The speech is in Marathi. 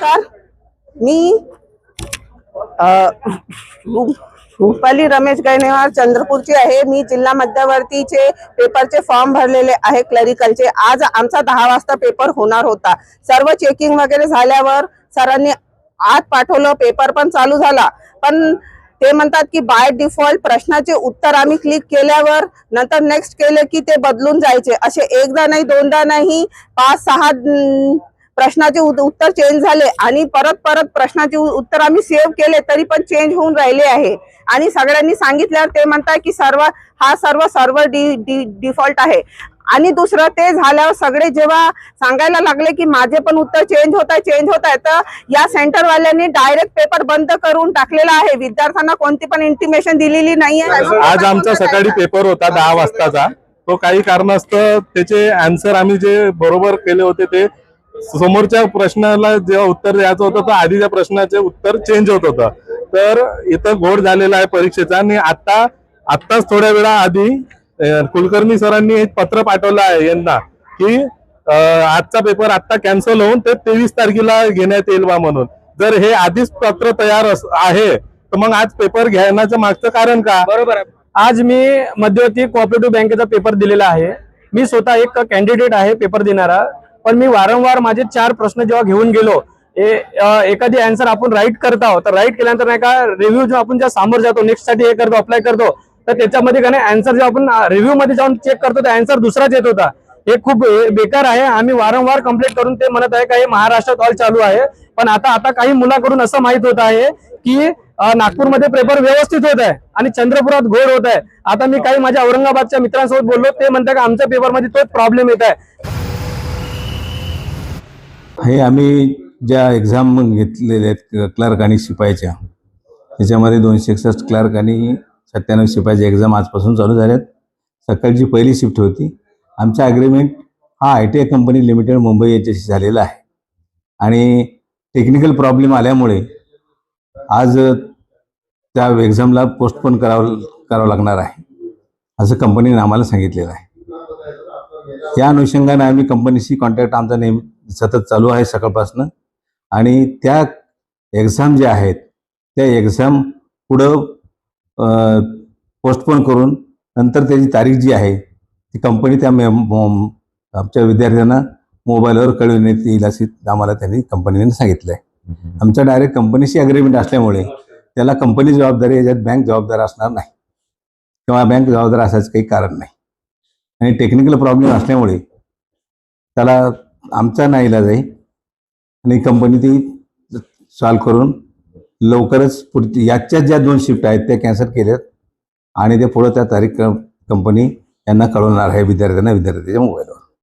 सर मी रुपाली रमेश गैनेवार चंद्रपूरची आहे. मी जिल्हा मध्यवर्तीचे पेपरचे फॉर्म भरलेले आहे क्लरिकलचे. आज आमचा दहा वाजता पेपर होणार होता. सर्व चेकिंग वगैरे झाल्यावर सरांनी आत पाठवलं पेपर पण चालू झाला. पण ते म्हणतात की बाय डिफॉल्ट प्रश्नाचे उत्तर आम्ही क्लिक केल्यावर नंतर नेक्स्ट केले की ते बदलून जायचे. असे एकदा नाही दोनदा नाही पाच सहा प्रश्नाचे उत्तर चेंज झाले आणि परत परत प्रश्नाचे उत्तर आम्ही सेव्ह केले तरी पण चेंज होऊन राहिले आहे. आणि सगळ्यांनी सांगितल्यावर ते म्हणतात की सर्व हा सर्व सर्व्हर डी डिफॉल्ट आहे. आणि दुसरं ते झाल्यावर सगळे जेव्हा सांगायला लागले की माझे पण उत्तर चेंज होत आहे चेंज होत आहे तर या सेंटरवाल्यांनी डायरेक्ट पेपर बंद करून टाकलेला आहे. विद्यार्थ्यांना कोणती पण इंटिमेशन दिलेली नाहीये. आज आमचा सकाळी पेपर होता दहा वाजताचा. तो काही कारणास्तव त्याचे आन्सर आम्ही जे बरोबर केले होते ते समोरच्या प्रश्नाला जेव्हा उत्तर द्यायचं होतं तर आधीच्या प्रश्नाचे उत्तर चेंज होत होतं. तर इथं घोड झालेला आहे परीक्षेचा आणि आता आत्ताच थोड्या वेळा आधी कुलकर्णी सरांनी एक पत्र पाठवलं आहे यांना की आजचा पेपर आता कॅन्सल होऊन ते तेवीस तारखेला घेण्यात येईल बा म्हणून. जर हे आधीच पत्र तयार आहे तर मग आज पेपर घेण्याचं मागचं कारण का? बरोबर आहे. आज मी मध्यवर्ती कोऑपरेटिव्ह बँकेचा पेपर दिलेला आहे. मी स्वतः एक कॅन्डिडेट आहे पेपर देणारा. पण मी वारंवार माझे चार प्रश्न जेव्हा घेऊन गेलो ए- एखादी आन्सर आपण राईट करत आहोत तर राईट केल्यानंतर नाही का रिव्ह्यू जो आपण ज्या समोर जातो नेक्स्टसाठी हे करतो अप्लाय करतो तर त्याच्यामध्ये का नाही आन्सर जेव्हा आपण रिव्ह्यू मध्ये जाऊन चेक करतो तर अँसर दुसराच येत होता. हे खूप बेकार आहे. आम्ही वारंवार कंप्लेंट करून ते म्हणत आहे का हे महाराष्ट्रात ऑल चालू आहे. पण आता आता काही मुलाकडून असं माहीत होत आहे की नागपूरमध्ये पेपर व्यवस्थित होत आहे आणि चंद्रपुरात घोड होत आहे. आता मी काही माझ्या औरंगाबादच्या मित्रांसोबत बोललो ते म्हणतात का आमच्या पेपरमध्ये तोच प्रॉब्लेम येत आहे. हे आम्ही ज्या एक्झाम घेतलेल्या आहेत क्लर्क आणि शिपायच्या त्याच्यामध्ये दोनशे एकसष्ट क्लर्क आणि सत्त्याण्णव शिपाईच्या एक्झाम आजपासून चालू झाल्यात सकाळची पहिली शिफ्ट होती. आमचा ॲग्रीमेंट हा I T I company limited Mumbai याच्याशी झालेला आहे. आणि टेक्निकल प्रॉब्लेम आल्यामुळे आज त्या एक्झामला पोस्टपोन करावं करावं लागणार आहे. असं कंपनीने आम्हाला सांगितलेलं आहे. या अनुषंगाने आम्ही कंपनीशी कॉन्टॅक्ट आमचा नेहमी सतत चालू आहे सकाळपासनं. आणि त्या एक्झाम ज्या आहेत त्या एक्झाम पुढं पोस्टपोन करून नंतर त्याची तारीख जी आहे ती कंपनी त्या मे- मो- आमच्या विद्यार्थ्यांना मोबाईलवर कळविण्यात येईल अशी आम्हाला त्यांनी कंपनीने सांगितलं आहे आमचा डायरेक्ट कंपनीशी अग्रीमेंट असल्यामुळे त्याला कंपनी जबाबदारी याच्यात बँक जबाबदार असणार नाही. किंवा बँक जबाबदार असायचं काही कारण नाही. आणि टेक्निकल प्रॉब्लेम असल्यामुळे त्याला आमचा नाही इलाज आहे. आणि कंपनी ती सॉल्व करून लवकरच पुढची याच्याच ज्या दोन शिफ्ट आहेत त्या कॅन्सल केल्यात आणि ते पुढं त्या तारीख कंपनी यांना कळवणार आहे विद्यार्थ्यांना विद्यार्थ्याच्या मोबाईलवर